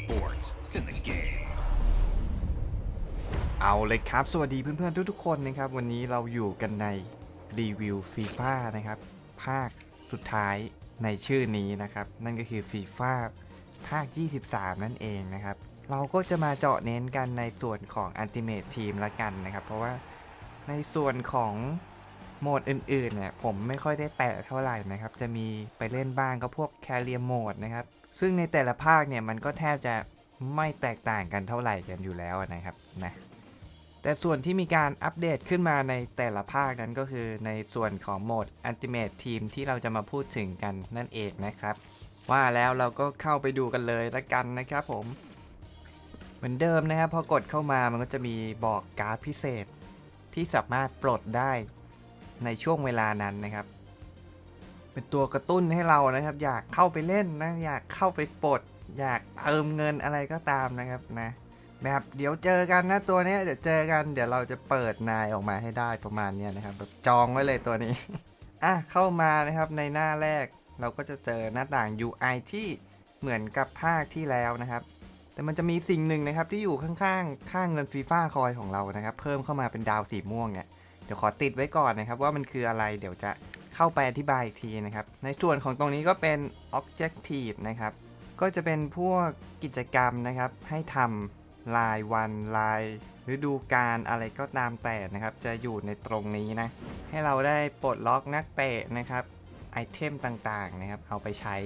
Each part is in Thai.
sports. It's in the game. เอาเลยครับ สวัสดีเพื่อนๆทุกๆคนนะครับ วันนี้เราอยู่กันในรีวิวฟีฟ่านะครับ ภาคสุดท้ายในชื่อนี้นะครับ นั่นก็คือฟีฟ่าภาค 23 นั่นเองนะครับ เราก็จะมาเจาะเน้นกันในส่วนของ Ultimate Team ละกันนะครับ เพราะว่าในส่วนของโหมดอื่นๆเนี่ยผมไม่ค่อยได้แตะเท่าไหร่นะครับ จะมีไปเล่นบ้างก็พวก Carrier Mode นะครับ ซึ่งในแต่ละภาคเนี่ยมันก็แทบจะไม่แตกต่างกันเท่าไหร่กันอยู่แล้วนะครับนะแต่ส่วนที่มีการอัปเดตขึ้นมาในแต่ละภาคนั้นก็คือในส่วนของโหมด Ultimate Team ที่เราจะมาพูดถึงกันนั่นเองนะครับ ว่าแล้วเราก็เข้าไปดูกันเลยละกันนะครับผม เหมือนเดิมนะครับพอกดเข้ามามันก็จะมีบอกการ์ดพิเศษที่สามารถปลดได้ในช่วงเวลานั้นนะครับ เป็นตัวกระตุ้นให้เรานะครับ อยากเข้าไปเล่นนะ อยากเข้าไปปลด อยากเติมเงินอะไรก็ตามนะครับนะ แบบเดี๋ยวเจอกันนะตัวนี้เดี๋ยวเจอกันเดี๋ยวเราจะเปิดนายออกมาให้ได้ประมาณนี้นะครับแบบจองไว้เลยตัวนี้อะเข้ามานะครับในหน้าแรกเราก็จะเจอหน้าต่าง UI ที่เหมือนกับภาคที่แล้วนะครับ แต่มันจะมีสิ่งหนึ่งนะครับที่อยู่ข้างๆ ข้างเงินฟีฟ่าคอยของเรานะครับ เพิ่มเข้ามาเป็นดาวสีม่วงเนี่ย เดี๋ยวขอติดไว้ก่อนนะครับ ว่ามันคืออะไร เดี๋ยวจะ เข้าไปอธิบายอีกทีนะครับ ในส่วนของตรงนี้ก็เป็น objective นะครับ ก็จะเป็นพวกกิจกรรมนะครับ ให้ทำรายวันรายฤดูกาลอะไรก็ตามแต่นะครับ จะอยู่ในตรงนี้นะ ให้เราได้ปลดล็อกนักเตะนะครับไอเทมต่างๆนะครับ เอาไปใช้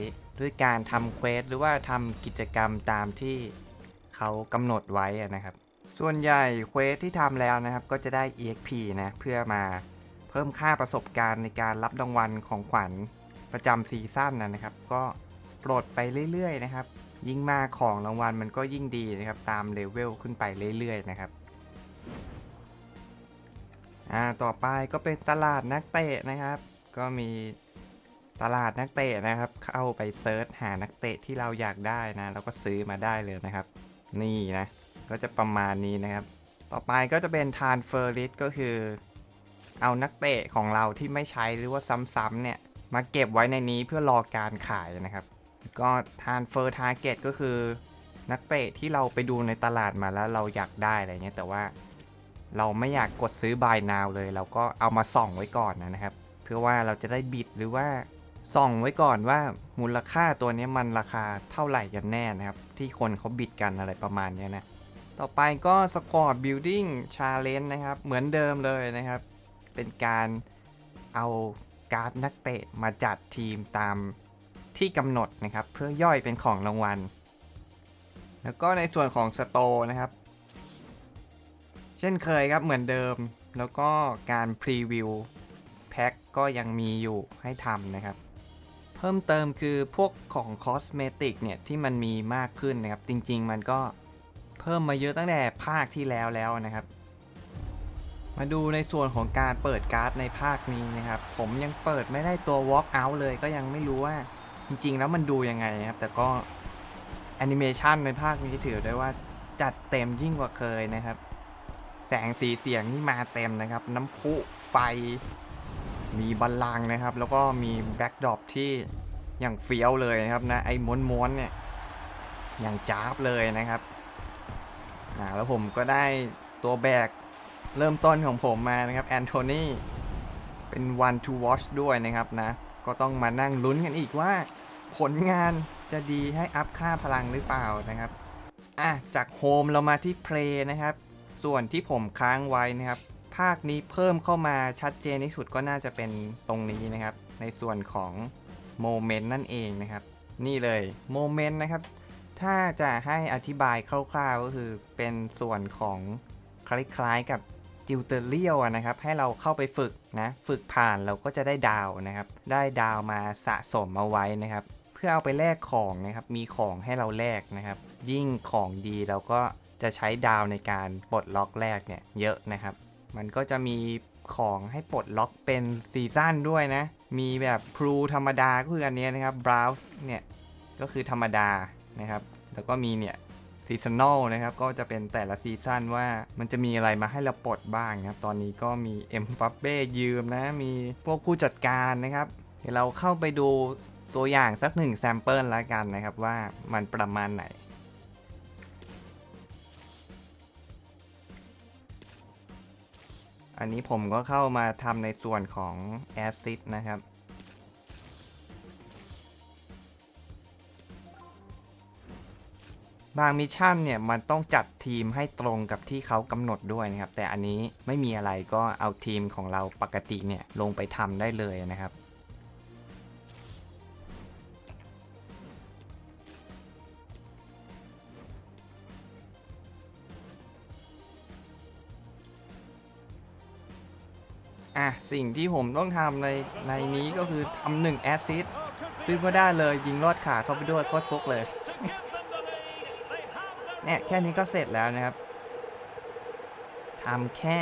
ด้วยการทำเควสหรือว่าทำกิจกรรมตามที่เขากำหนดไว้นะครับ ส่วนใหญ่เควสที่ทำแล้วนะครับ ก็จะได้ EXP นะเพื่อมา พิ่มค่าประสบการณ์ในการรับรางวัลของขวัญประจำซีซั่นนะนะครับ ก็ปลดไปเรื่อยๆนะครับ ยิ่งมากของรางวัลมันก็ยิ่งดีนะครับ ตามเลเวลขึ้นไปเรื่อยๆนะครับอ่าต่อไปก็เป็นตลาดนักเตะนะครับ ก็มีตลาดนักเตะนะครับ เข้าไปเซิร์ชหานักเตะที่เราอยากได้นะแล้วก็ซื้อมาได้เลยนะครับ นี่นะก็จะประมาณนี้นะครับ ต่อไปก็จะเป็น transfer list ก็คือ เอานักเตะของเราที่ไม่ใช้หรือว่าซ้ำๆเนี่ย มาเก็บไว้ในนี้เพื่อรอการขายนะครับ ก็ transfer target ก็คือนักเตะที่เราไปดูในตลาดมาแล้วเราอยากได้อะไรเงี้ยแต่ว่าเราไม่อยากกดซื้อ buy now เลย เราก็เอามาส่องไว้ก่อนนะครับ เพื่อว่าเราจะได้บิดหรือว่าส่องไว้ก่อนว่ามูลค่าตัวนี้มันราคาเท่าไหร่กันแน่นะครับ ที่คนเขาบิดกันอะไรประมาณเนี้ยนะ ต่อไปก็ squad building challenge นะครับ เหมือนเดิมเลยนะครับ เป็นการเอาการ์ดนักเตะมาจัดทีมตามที่กำหนดนะครับ เพื่อย่อยเป็นของรางวัล แล้วก็ในส่วนของสโตนะครับ เช่นเคยครับเหมือนเดิม แล้วก็การพรีวิวแพ็คก็ยังมีอยู่ให้ทำนะครับ เพิ่มเติมคือพวกของคอสเมติกเนี่ย ที่มันมีมากขึ้นนะครับ จริง ๆ มันก็เพิ่มมาเยอะตั้งแต่ภาคที่แล้วแล้วนะครับ มาดูในส่วนของการเปิดการ์ดในภาคนี้นะครับ ผมยังเปิดไม่ได้ตัว Walk Out เลยก็ยังไม่รู้ว่าจริงๆ แล้วมันดูยังไงนะครับ แต่ก็แอนิเมชันในภาคนี้ถือได้ว่าจัดเต็มยิ่งกว่าเคยนะครับ แสงสีเสียงนี่มาเต็มนะครับ น้ำพุไฟ มีบัลลังนะครับ แล้วก็มีแบ็กดรอปที่อย่างเฟี้ยวเลยนะครับนะไอ้ม้วนๆเนี่ยอย่างจ้าบเลยนะครับอ่าแล้วผมก็ได้ตัวแบก เริ่มต้นของผมมานะครับแอนโทนีเป็น one to watch ด้วยนะครับนะ ก็ต้องมานั่งลุ้นกันอีกว่า ผลงานจะดีให้อัพค่าพลังหรือเปล่านะครับอะจากโฮมเรามาที่เพลย์นะครับ ส่วนที่ผมค้างไว้นะครับ ภาคนี้เพิ่มเข้ามาชัดเจนที่สุดก็น่าจะเป็นตรงนี้นะครับ ในส่วนของโมเมนต์นั่นเองนะครับ นี่เลยโมเมนต์นะครับ ถ้าจะให้อธิบายคร่าวๆก็คือเป็นส่วนของคล้ายๆกับ จิวเตอร์เลียวนะครับให้เราเข้าไปฝึกนะฝึกผ่านเราก็จะได้ดาวนะครับ ได้ดาวมาสะสมเอาไว้นะครับ เพื่อเอาไปแลกของนะครับมีของให้เราแลกนะครับ ยิ่งของดีเราก็จะใช้ดาวในการปลดล็อกแรกเนี่ยเยอะนะครับ มันก็จะมีของให้ปลดล็อกเป็นซีซั่นด้วยนะ มีแบบพลูธรรมดาก็คืออันนี้นะครับบราวส์เนี่ยก็คือธรรมดานะครับ แล้วก็มีเนี่ย ซีซันแนลนะครับก็จะเป็นแต่ละซีซันว่ามันจะมีอะไรมาให้เราปลดบ้างครับ ตอนนี้ก็มีเอ็มบัปเป้ยืมนะ มีพวกผู้จัดการนะครับ เดี๋ยวเราเข้าไปดูตัวอย่างสักหนึ่งแซมเปิลแล้วกันนะครับว่ามันประมาณไหนอันนี้ผมก็เข้ามาทำในส่วนของแอซิดนะครับ บางมิชชั่นเนี่ยมันต้องจัดทีมให้ตรงกับที่เขากำหนดด้วยนะครับ แต่อันนี้ไม่มีอะไรก็เอาทีมของเราปกติเนี่ยลงไปทำได้เลยนะครับอะสิ่งที่ผมต้องทำในในนี้ก็คือทำหนึ่งแอสซิสซึ่งก็ได้เลยยิงลอดขาเข้าไปด้วยโคตรฟุกเลย เนี่ยแค่นี้ก็เสร็จแล้วนะครับทำแค่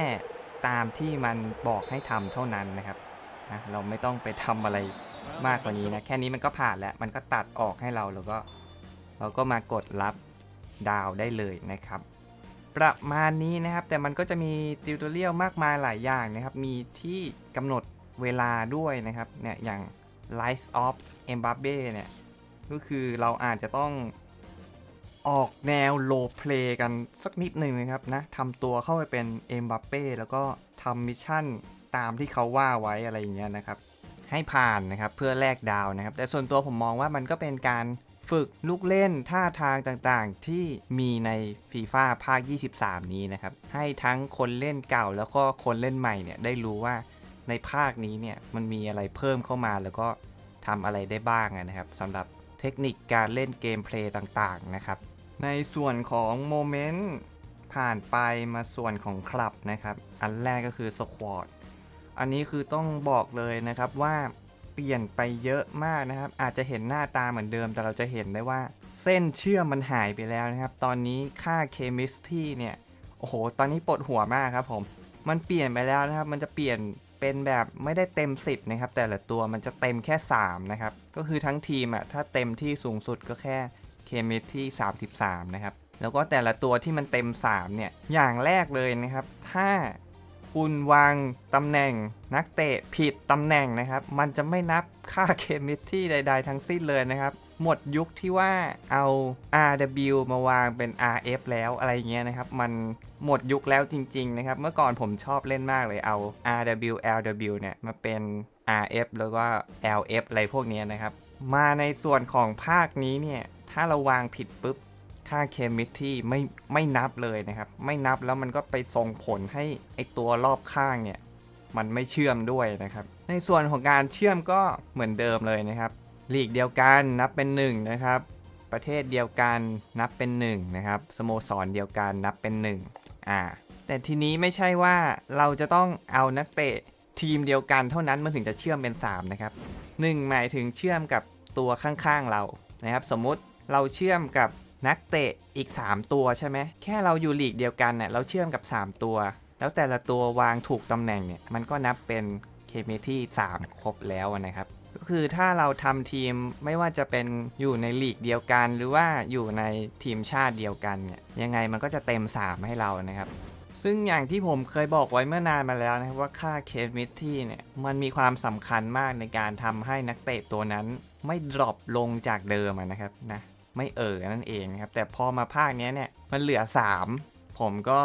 ตามที่มันบอกให้ทำเท่านั้นนะครับนะเราไม่ต้องไปทำอะไรมากกว่านี้นะ แค่นี้มันก็ผ่านแล้ว มันก็ตัดออกให้เราแล้วก็ เราก็มากดรับดาวได้เลยนะครับ ประมาณนี้นะครับ แต่มันก็จะมีติวตอเรียลมากมายหลายอย่างนะครับ มีที่กำหนดเวลาด้วยนะครับ เนี่ยอย่าง Lights of Mbappe เนี่ย ก็คือเราอาจจะต้อง ออกแนวโลเพลกันสักนิดหนึ่งนะครับนะทำตัวเข้าไปเป็นเอ็มบัปเป้แล้วก็ทำมิชชั่นตามที่เขาว่าไว้อะไรอย่างเงี้ยนะครับ ให้ผ่านนะครับเพื่อแลกดาวนะครับ แต่ส่วนตัวผมมองว่ามันก็เป็นการฝึกลูกเล่นท่าทางต่างๆ ที่มีในฟีฟ่าภาค 23 นี้นะครับ ให้ทั้งคนเล่นเก่าแล้วก็คนเล่นใหม่เนี่ยได้รู้ว่าในภาคนี้เนี่ยมันมีอะไรเพิ่มเข้ามาแล้วก็ทำอะไรได้บ้างนะครับสำหรับเทคนิคการเล่นเกมเพลย์ต่างๆนะครับ ในส่วนของโมเมนต์ผ่านไปมาส่วนของคลับนะครับ อันแรกก็คือสควอตอันนี้คือต้องบอกเลยนะครับว่าเปลี่ยนไปเยอะมากนะครับ อาจจะเห็นหน้าตาเหมือนเดิม แต่เราจะเห็นได้ว่าเส้นเชื่อมมันหายไปแล้วนะครับ ตอนนี้ค่าเคมิสที่เนี่ย โอ้โห ตอนนี้ปวดหัวมากครับผม มันเปลี่ยนไปแล้วนะครับ มันจะเปลี่ยนเป็นแบบไม่ได้เต็ม 10 นะครับ แต่ละตัวมันจะเต็มแค่ 3 นะครับ ก็คือทั้งทีมอะถ้าเต็มที่สูงสุดก็แค่ เคมิสที่ 33 นะครับ แล้วก็แต่ละตัวที่มันเต็ม 3 เนี่ย อย่างแรกเลยนะครับ ถ้าคุณวางตำแหน่งนักเตะผิดตำแหน่งนะครับ มันจะไม่นับค่าเคมิสที่ใด ๆ ทั้งสิ้นเลยนะครับ หมดยุคที่ว่าเอา RW มาวางเป็น RF แล้วอะไรเงี้ยนะครับ มันหมดยุคแล้วจริง ๆ นะครับ เมื่อก่อนผมชอบเล่นมากเลยเอา RW LW เนี่ยมาเป็น RF แล้วก็ LF อะไรพวกนี้นะครับ มาในส่วนของภาคนี้เนี่ย ถ้าเราวางผิดปุ๊บ ค่าเคมิสที่ไม่ไม่นับเลยนะครับ ไม่นับแล้วมันก็ไปส่งผลให้ไอตัวรอบข้างเนี่ย มันไม่เชื่อมด้วยนะครับ ในส่วนของการเชื่อมก็เหมือนเดิมเลยนะครับลีกเดียวกันนับเป็น1นะครับ ประเทศเดียวกันนับเป็น1นะครับสโมสรเดียวกันนับเป็น1อ่าแต่ทีนี้ไม่ใช่ว่าเราจะต้องเอานักเตะทีมเดียวกันเท่านั้นมันถึงจะเชื่อมเป็น 3 นะครับ 1 หมายถึงเชื่อมกับตัวข้างๆเรานะครับ สมมุติ เราเชื่อมกับนักเตะอีก 3 ตัวใช่ไหมแค่เราอยู่ลีกเดียวกันเนี่ยเราเชื่อมกับ 3 ตัว แล้วแต่ละตัววางถูกตำแหน่งเนี่ยมันก็นับเป็นเคมีที่ 3 ครบแล้วนะครับ ก็คือถ้าเราทำทีมไม่ว่าจะเป็นอยู่ในลีกเดียวกัน หรือว่าอยู่ในทีมชาติเดียวกันเนี่ยยังไงมันก็จะเต็ม 3 ให้เรานะครับซึ่งอย่างที่ผมเคยบอกไว้เมื่อนานมาแล้วนะครับว่าค่าเคมิสที่เนี่ยมันมีความสำคัญมากในการทำให้นักเตะตัวนั้นไม่ดรอปลงจากเดิมนะครับนะ ไม่เอ่อนั่นเองครับแต่พอมาภาคนี้เนี่ยมันเหลือ 3 ผมก็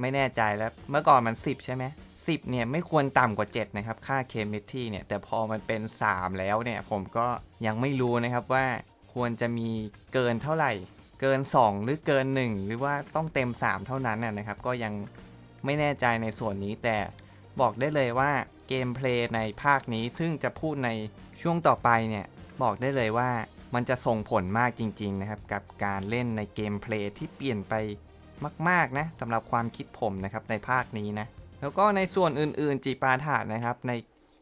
ไม่แน่ใจแล้วเมื่อก่อนมัน 10 ใช่ไหม10เนี่ยไม่ควรต่ำกว่า 7 นะครับ ค่าเคมิที่เนี่ยแต่พอมันเป็น 3 แล้วเนี่ยผมก็ยังไม่รู้นะครับว่าควรจะมีเกินเท่าไหร่ เกิน 2 หรือเกิน 1 หรือว่าต้องเต็ม 3 เท่านั้นนะครับ ก็ยังไม่แน่ใจในส่วนนี้แต่บอกได้เลยว่าเกมเพลย์ในภาคนี้ซึ่งจะพูดในช่วงต่อไปเนี่ยบอกได้เลยว่า มันจะส่งผลมากจริง ๆ นะครับ กับการเล่นในเกมเพลย์ที่เปลี่ยนไปมาก ๆ นะสำหรับความคิดผมนะครับในภาคนี้นะ แล้วก็ในส่วนอื่น ๆ จีปาถาดนะครับ ใน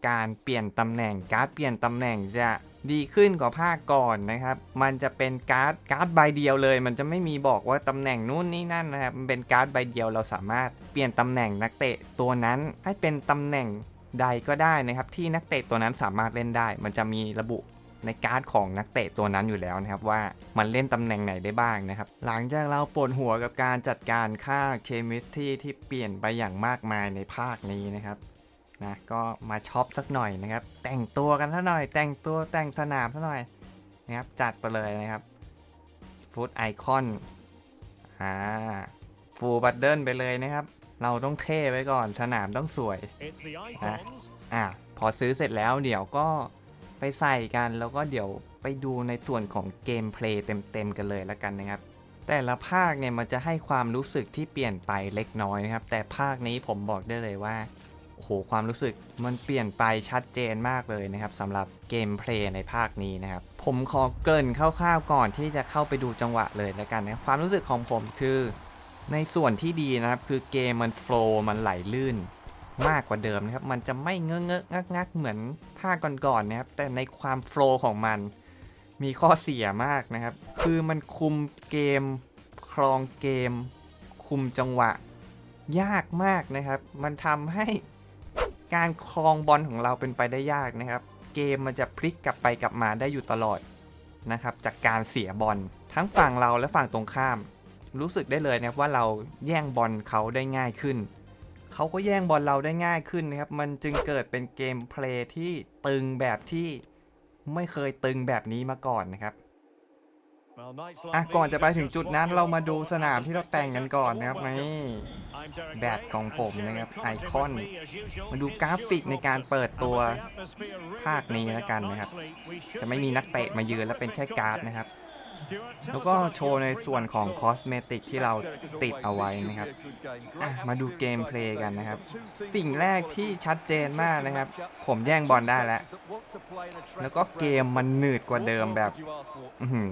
การเปลี่ยนตำแหน่งการ์ดเปลี่ยนตำแหน่งจะดีขึ้นกว่าภาคก่อนนะครับ มันจะเป็นการ์ดการ์ดใบเดียวเลย มันจะไม่มีบอกว่าตำแหน่งนู้นนี่นั่นนะครับ มันเป็นการ์ดใบเดียวเราสามารถเปลี่ยนตำแหน่งนักเตะตัวนั้นให้เป็นตำแหน่งใดก็ได้นะครับ ที่นักเตะตัวนั้นสามารถเล่นได้ มันจะมีระบุ ในการ์ดของนักเตะตัวนั้นอยู่แล้วนะครับว่ามันเล่นตำแหน่งไหนได้บ้างนะครับ หลังจากเราปวดหัวกับการจัดการค่าเคมิสที่ที่เปลี่ยนไปอย่างมากมายในภาคนี้นะครับนะก็มาช็อปสักหน่อยนะครับ แต่งตัวกันสักหน่อย แต่งตัวแต่งสนามสักหน่อยนะครับจัดไปเลยนะครับฟูดไอคอนอ่าฟูบัตเดิลไปเลยนะครับ เราต้องเท่ไว้ก่อนสนามต้องสวยฮะอะพอซื้อเสร็จแล้วเดี๋ยวก็ ไปใส่กันแล้วก็เดี๋ยวไปดูในส่วนของเกมเพลย์เต็มๆกันเลยแล้วกันนะครับ แต่ละภาคเนี่ยมันจะให้ความรู้สึกที่เปลี่ยนไปเล็กน้อยนะครับ แต่ภาคนี้ผมบอกได้เลยว่าโอ้โหความรู้สึกมันเปลี่ยนไปชัดเจนมากเลยนะครับสำหรับเกมเพลย์ในภาคนี้นะครับ ผมขอเกริ่นคร่าวๆก่อนที่จะเข้าไปดูจังหวะเลยแล้วกันนะความรู้สึกของผมคือ ในส่วนที่ดีนะครับคือเกมมันโฟล์มันไหลลื่น มากกว่าเดิมนะครับ มันจะไม่เงอะเงอะงักงักเหมือนภาคก่อนๆนะครับ แต่ในความโฟล์ของมัน มีข้อเสียมากนะครับ คือมันคุมเกม ครองเกม คุมจังหวะ ยากมากนะครับ มันทำให้การครองบอลของเราเป็นไปได้ยากนะครับ เกมมันจะพลิกกลับไปกลับมาได้อยู่ตลอดนะครับ จากการเสียบอลทั้งฝั่งเราและฝั่งตรงข้าม รู้สึกได้เลยนะครับว่าเราแย่งบอลเขาได้ง่ายขึ้น เขาก็แย่งบอลเราได้ง่ายขึ้นนะครับ มันจึงเกิดเป็นเกมเพลย์ที่ตึงแบบที่ไม่เคยตึงแบบนี้มาก่อนนะครับอะอะก่ก่ออนนจะจะไปไปถึถึงงจุจุดดนั้นั้นนเราเรามามาดูดูสสนานามมที่ที่เราเราแต่แต่งงกักันนก่ก่ออนนนะนะคครัรับบนี่แบตของผมนะครับไอคอน มาดูกราฟิกในการเปิดตัวภาคนี้แล้วกันนะครับ จะไม่มีนักเตะมายืนและเป็นแค่การ์ดนะครับ แล้วก็โชว์ในส่วนของคอสเมติกที่เราติดเอาไว้นะครับมาดูเกมเพลย์กันนะครับ สิ่งแรกที่ชัดเจนมากนะครับ ผมแย่งบอลได้แล้ว แล้วก็เกมมันหนืดกว่าเดิมแบบหื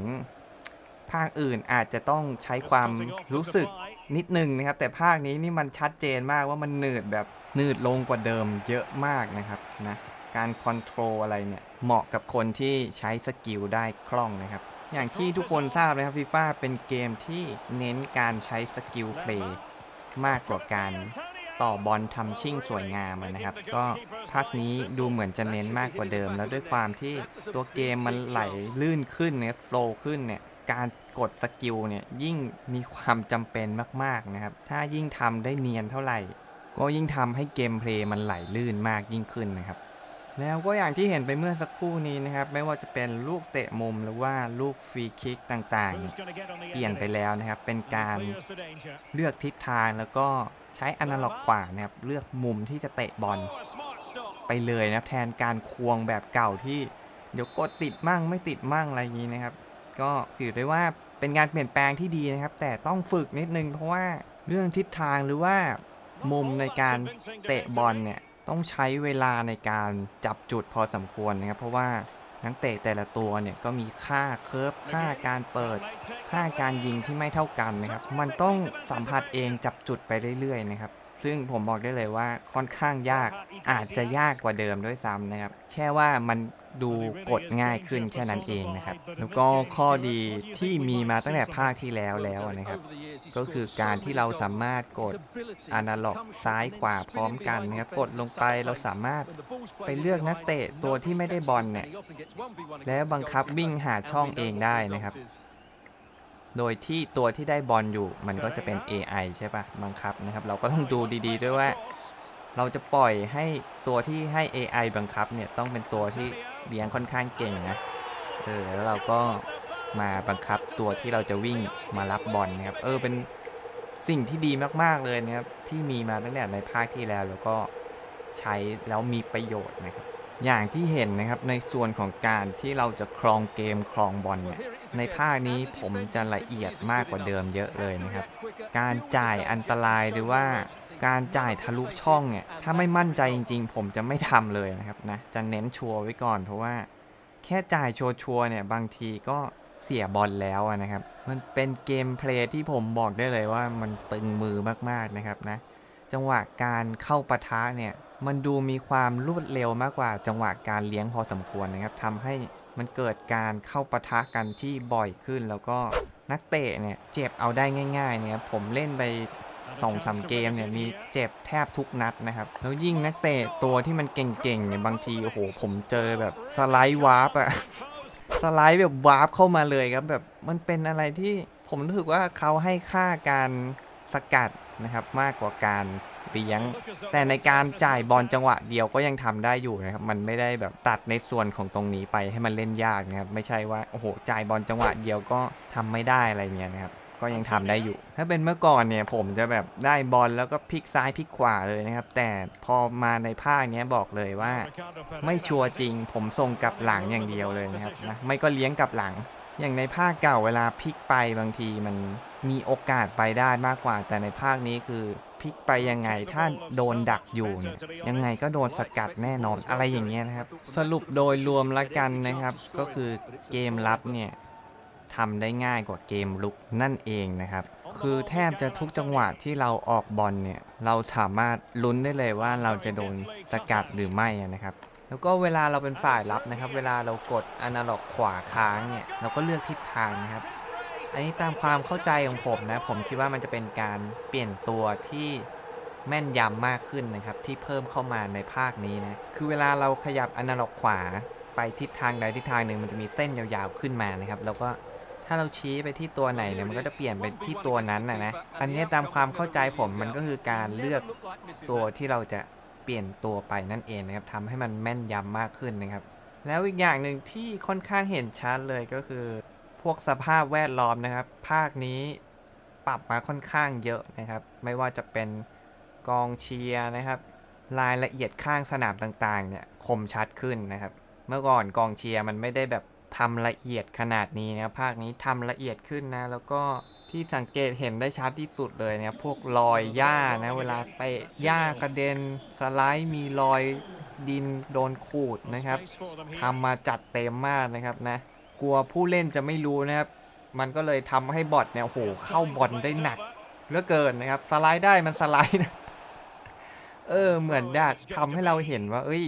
ภาคอื่นอาจจะต้องใช้ความรู้สึกนิดนึงนะครับ แต่ภาคนี้นี่มันชัดเจนมากว่ามันหนืดแบบหนืดลงกว่าเดิมเยอะมากนะครับนะการคอนโทรลอะไรเนี่ยเหมาะกับคนที่ใช้สกิลได้คล่องนะครับ อย่างที่ทุกคนทราบนะครับฟีฟ่าเป็นเกมที่เน้นการใช้สกิลเพลย์มากกว่าการต่อบอลทำชิ่งสวยงามนะครับ ก็ภาคนี้ดูเหมือนจะเน้นมากกว่าเดิม แล้วด้วยความที่ตัวเกมมันไหลลื่นขึ้นเนี่ยโฟล์ขึ้นเนี่ยการกดสกิลเนี่ยยิ่งมีความจำเป็นมากๆนะครับ ถ้ายิ่งทำได้เนียนเท่าไหร่ ก็ยิ่งทำให้เกมเพลย์มันไหลลื่นมากยิ่งขึ้นนะครับ แล้วก็อย่างที่เห็นไปเมื่อสักครู่นี้นะครับ ไม่ว่าจะเป็นลูกเตะมุมหรือว่าลูกฟรีคิกต่างๆ เปลี่ยนไปแล้วนะครับ เป็นการเลือกทิศทางแล้วก็ใช้อนาล็อกกว่านะครับ เลือกมุมที่จะเตะบอลไปเลยนะครับแทนการควงแบบเก่าที่ เดี๋ยวกดติดมั่งไม่ติดมั่งอะไรอย่างนี้นะครับ ก็ถือได้ว่าเป็นการเปลี่ยนแปลงที่ดีนะครับ แต่ต้องฝึกนิดนึงเพราะว่าเรื่องทิศทางหรือว่ามุมในการเตะบอลเนี่ย ต้องใช้เวลาในการจับจุดพอสมควรนะครับ เพราะว่านักเตะแต่ละตัวเนี่ยก็มีค่าเคิร์ฟค่าการเปิด ค่าการยิงที่ไม่เท่ากันนะครับ มันต้องสัมผัสเองจับจุดไปเรื่อยๆนะครับ ซึ่งผมบอกได้เลยว่าค่อนข้างยากอาจจะยากกว่าเดิมด้วยซ้ำนะครับ แค่ว่ามันดูกดง่ายขึ้นแค่นั้นเองนะครับ แล้วก็ข้อดีที่มีมาตั้งแต่ภาคที่แล้วแล้วนะครับ ก็คือการที่เราสามารถกดอนาล็อกซ้ายขวาพร้อมกันนะครับ กดลงไปเราสามารถไปเลือกนักเตะตัวที่ไม่ได้บอลเนี่ย แล้วบังคับวิ่งหาช่องเองได้นะครับ โดยที่ตัวที่ได้บอลอยู่มันก็จะเป็น AI ใช่ปะบังคับนะครับ เราก็ต้องดูดีๆ ด้วยว่า เราจะปล่อยให้ตัวที่ให้ AI บังคับเนี่ยต้องเป็นตัวที่เลี้ยงค่อนข้างเก่งนะเออแล้วเราก็มาบังคับตัวที่เราจะวิ่งมารับบอลนะครับ เออเป็นสิ่งที่ดีมากๆเลยนะครับที่มีมาตั้งแต่ในภาคที่แล้วแล้วก็ใช้แล้วมีประโยชน์นะครับ อย่างที่เห็นนะครับในส่วนของการที่เราจะครองเกมครองบอลเนี่ยในภาคนี้ผมจะละเอียดมากกว่าเดิมเยอะเลยนะครับ การจ่ายอันตรายหรือว่าการจ่ายทะลุช่องเนี่ยถ้าไม่มั่นใจจริง ๆ ผมจะไม่ทำเลยนะครับนะจะเน้นชัวร์ไว้ก่อน เพราะว่าแค่จ่ายชัวร์เนี่ยบางทีก็เสียบอลแล้วนะครับ มันเป็นเกมเพลย์ที่ผมบอกได้เลยว่ามันตึงมือมากๆนะครับนะจังหวะการเข้าปะทะเนี่ย มันดูมีความรวดเร็วมากกว่าจังหวะการเลี้ยงพอสมควรนะครับทำให้มันเกิดการเข้าปะทะกันที่บ่อยขึ้น แล้วก็นักเตะเนี่ยเจ็บเอาได้ง่ายๆเนี่ยผมเล่นไปสองสามเกมเนี่ยมีเจ็บแทบทุกนัดนะครับแล้วยิ่งนักเตะตัวที่มันเก่งๆเนี่ยบางทีโอ้โหผมเจอแบบสไลด์วาร์ปอะสไลด์แบบวาร์ปเข้ามาเลยครับแบบมันเป็นอะไรที่ผมรู้สึกว่าเขาให้ค่าการสกัดนะครับมากกว่าการ เลี้ยง แต่ในการจ่ายบอลจังหวะเดียวก็ยังทำได้อยู่นะครับ มันไม่ได้แบบตัดในส่วนของตรงนี้ไปให้มันเล่นยากนะครับ ไม่ใช่ว่า โอ้โห จ่ายบอลจังหวะเดียวก็ทำไม่ได้อะไรเงี้ยนะครับก็ยังทำได้อยู่ ถ้าเป็นเมื่อก่อนเนี่ยผมจะแบบได้บอลแล้วก็พลิกซ้ายพลิกขวาเลยนะครับ แต่พอมาในภาคเนี้ยบอกเลยว่า ไม่ชัวร์จริง ผมส่งกลับหลังอย่างเดียวเลยนะครับนะไม่ก็เลี้ยงกลับหลัง อย่างในภาคเก่าเวลาพลิกไปบางทีมันมีโอกาสไปได้มากกว่า แต่ในภาคนี้คือพ ลิกไปยังไง ถ้าโดนดักอยู่เนี่ยยังไงก็โดนสกัดแน่นอนอะไรอย่างเงี้ยนะครับ สรุปโดยรวมละกันนะครับ ก็คือเกมรับเนี่ยทำได้ง่ายกว่าเกมลุกนั่นเองนะครับ คือแทบจะทุกจังหวะที่เราออกบอลเนี่ย เราสามารถลุ้นได้เลยว่าเราจะโดนสกัดหรือไม่นะครับ แล้วก็เวลาเราเป็นฝ่ายรับนะครับ เวลาเรากดอนาล็อกขวาค้างเนี่ย เราก็เลือกทิศทางนะครับ อันนี้ตามความเข้าใจของผมนะ ผมคิดว่ามันจะเป็นการเปลี่ยนตัวที่แม่นยำมากขึ้นนะครับ ที่เพิ่มเข้ามาในภาคนี้นะ คือเวลาเราขยับอนาล็อกขวาไปทิศทางใดทิศทางหนึ่งมันจะมีเส้นยาวๆขึ้นมานะครับ แล้วก็ถ้าเราชี้ไปที่ตัวไหนเนี่ยมันก็จะเปลี่ยนไปที่ตัวนั้นนะนะ อันนี้ตามความเข้าใจผมมันก็คือการเลือกตัวที่เราจะเปลี่ยนตัวไปนั่นเองนะครับทำให้มันแม่นยำมากขึ้นนะครับ แล้วอีกอย่างหนึ่งที่ค่อนข้างเห็นชัดเลยก็คือ วกสภาพแวดล้อมนะครับ ภาคนี้ปรับมาค่อนข้างเยอะนะครับ ไม่ว่าจะเป็นกองเชียร์นะครับ รายละเอียดข้างสนามต่างๆ เนี่ยคมชัดขึ้นนะครับ เมื่อก่อนกองเชียร์มันไม่ได้แบบทำละเอียดขนาดนี้นะภาคนี้ทำละเอียดขึ้นนะ แล้วก็ที่สังเกตเห็นได้ชัดที่สุดเลยเนี่ยพวกรอยหญ้านะ เวลาเตะหญ้ากระเด็นสไลด์มีรอยดินโดนขูดนะครับทำมาจัดเต็มมากนะครับนะ กลัวผู้เล่นจะไม่รู้นะครับ มันก็เลยทำให้บอทเนี่ยโอ้โหเข้าบอลได้หนักเหลือเกินนะครับ สไลด์ได้มันสไลด์นะเออเหมือนอยากทำให้เราเห็นว่า เอ้ย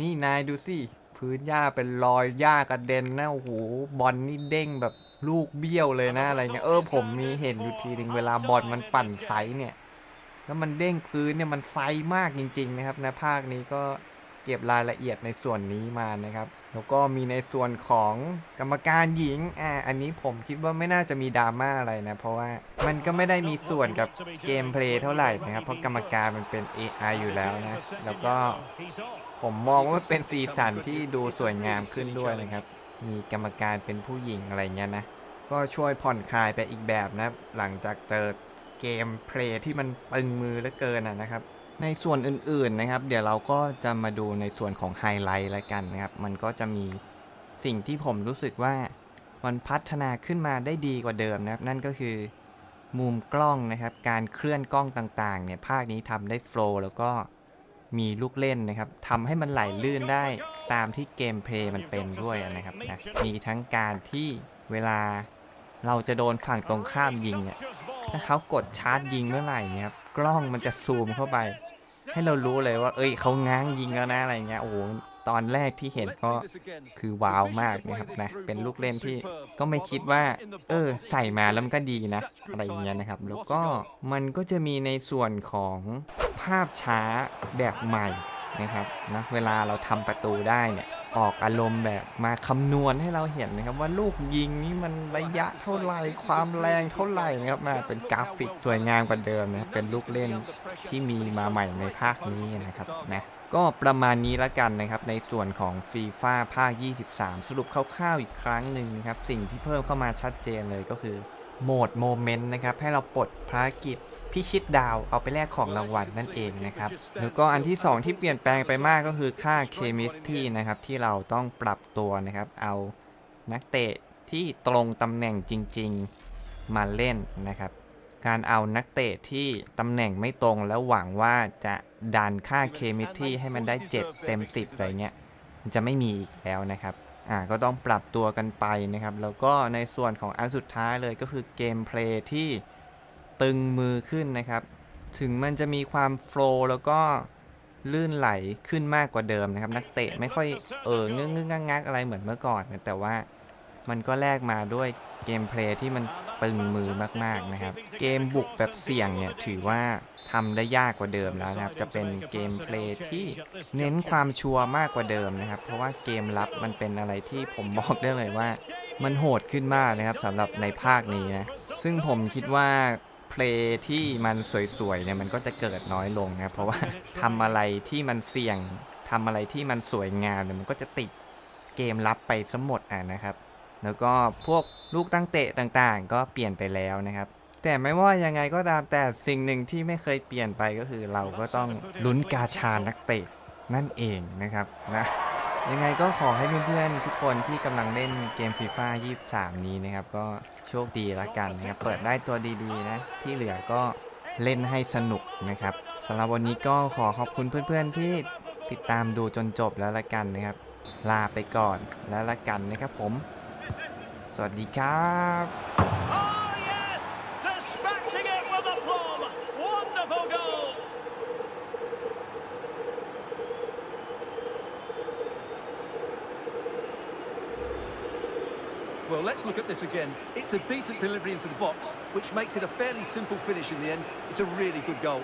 นี่นายดูสิพื้นหญ้าเป็นรอยหญ้ากระเด็นนะโอ้โหบอลนี่เด้งแบบลูกเบี้ยวเลยนะอะไรเงี้ยเออผมมีเห็นอยู่ทีหนึ่งเวลาบอลมันปั่นไซส์เนี่ย แล้วมันเด้งพื้นเนี่ยมันไซส์มากจริง ๆ นะครับในภาคนี้ก็เก็บรายละเอียดในส่วนนี้มานะครับ แล้วก็มีในส่วนของกรรมการหญิง อ่า อันนี้ผมคิดว่าไม่น่าจะมีดราม่าอะไรนะ เพราะว่ามันก็ไม่ได้มีส่วนกับเกมเพลย์เท่าไหร่นะครับ เพราะกรรมการมันเป็น AI อยู่แล้วนะ แล้วก็ผมมองว่าเป็นสีสันที่ดูสวยงามขึ้นด้วยนะครับ มีกรรมการเป็นผู้หญิงอะไรเงี้ยนะ ก็ช่วยผ่อนคลายไปอีกแบบนะ หลังจากเจอเกมเพลย์ที่มันตึงมือเหลือเกินนะครับ ในส่วนอื่นๆนะครับ เดี๋ยวเราก็จะมาดูในส่วนของไฮไลท์ล้วกันนะครับ มันก็จะมีสิ่งที่ผมรู้สึกว่ามันพัฒนาขึ้นมาได้ดีกว่าเดิมนะครับ นั่นก็คือมุมกล้องนะครับ การเคลื่อนกล้องต่างๆเนี่ยภาคนี้ทำได้โฟล์แล้วก็มีลูกเล่นนะครับทำให้มันไหลลื่นได้ตามที่เกมเพลย์มันเป็นด้วยนะครับนะมีทั้งการที่เวลาเราจะโดนฝั่งตรงข้ามยิงเนี่ย ถ้าเขากดชาร์จยิงเมื่อไหร่เนี่ยครับกล้องมันจะซูมเข้าไป ให้เรารู้เลยว่า เอ้ยเขาง้างยิงแล้วนะอะไรเงี้ยโอ้โหตอนแรกที่เห็นก็คือว้าวมากนะครับนะเป็นลูกเล่นที่ก็ไม่คิดว่า เออ ใส่มาแล้วมันก็ดีนะ อะไรอย่างเงี้ยนะครับ แล้วก็มันก็จะมีในส่วนของภาพช้าแบบใหม่นะครับนะเวลาเราทำประตูได้เนี่ย ออกอารมณ์แบบมาคำนวณให้เราเห็นนะครับ ว่าลูกยิงนี่มันระยะเท่าไหร่ความแรงเท่าไหร่นะครับมาเป็นกราฟิกสวยงามกว่าเดิมนะครับเป็นลูกเล่นที่มีมาใหม่ในภาคนี้นะครับนะก็ประมาณนี้ละกันนะครับ ในส่วนของฟีฟ่าภาค 23 สรุปคร่าวๆอีกครั้งหนึ่งนะครับ สิ่งที่เพิ่มเข้ามาชัดเจนเลยก็คือโหมดโมเมนต์นะครับ ให้เราปลดภารกิจ พิชิตดาวเอาไปแลกของรางวัลนั่นเองนะครับ แล้วก็อันที่ 2 ที่เปลี่ยนแปลงไปมากก็คือค่าเคมิสที่นะครับที่เราต้องปรับตัวนะครับเอานักเตะที่ตรงตำแหน่งจริง ๆ มาเล่นนะครับ การเอานักเตะที่ตำแหน่งไม่ตรงแล้วหวังว่าจะดันค่าเคมิสที่ให้มันได้ 7 เต็ม 10อะไรเงี้ยมันจะไม่มีอีกแล้วนะครับอ่าก็ต้องปรับตัวกันไปนะครับ แล้วก็ในส่วนของอันสุดท้ายเลยก็คือเกมเพลย์ที่ ตึงมือขึ้นนะครับ ถึงมันจะมีความโฟล์แล้วก็ลื่นไหลขึ้นมากกว่าเดิมนะครับ นักเตะไม่ค่อยเอองึ้งงึ้งงักงักอะไรเหมือนเมื่อก่อนนะแต่ว่ามันก็แลกมาด้วยเกมเพลย์ที่มันตึงมือมากๆนะครับ เกมบุกแบบเสี่ยงเนี่ยถือว่าทำได้ยากกว่าเดิมแล้วนะครับ จะเป็นเกมเพลย์ที่เน้นความชัวร์มากกว่าเดิมนะครับ เพราะว่าเกมรับมันเป็นอะไรที่ผมบอกได้เลยว่า มันโหดขึ้นมากนะครับสำหรับในภาคนี้นะ ซึ่งผมคิดว่า เพลย์ที่มันสวยๆเนี่ยมันก็จะเกิดน้อยลงนะเพราะว่าทำอะไรที่มันเสี่ยงทำอะไรที่มันสวยงามเนี่ยมันก็จะติดเกมรับไปซะหมดอะนะครับ แล้วก็พวกลูกตั้งเตะต่างๆ ก็เปลี่ยนไปแล้วนะครับแต่ไม่ว่ายังไงก็ตามแต่สิ่งหนึ่งที่ไม่เคยเปลี่ยนไปก็คือเราก็ต้องลุ้นกาชานักเตะนั่นเองนะครับนะยังไงก็ขอให้เพื่อนๆทุกคนที่กำลังเล่นเกมฟีฟ่า23 นี้นะครับก็ โชคดีละกันนะครับเปิดได้ตัวดีๆนะที่เหลือก็เล่นให้สนุกนะครับสำหรับวันนี้ก็ขอขอบคุณเพื่อนๆที่ติดตามดูจนจบแล้วละกันนะครับ ลาไปก่อนแล้วละกันนะครับผม สวัสดีครับ Well, let's look at this again. It's a decent delivery into the box, which makes it a fairly simple finish in the end. It's a really good goal.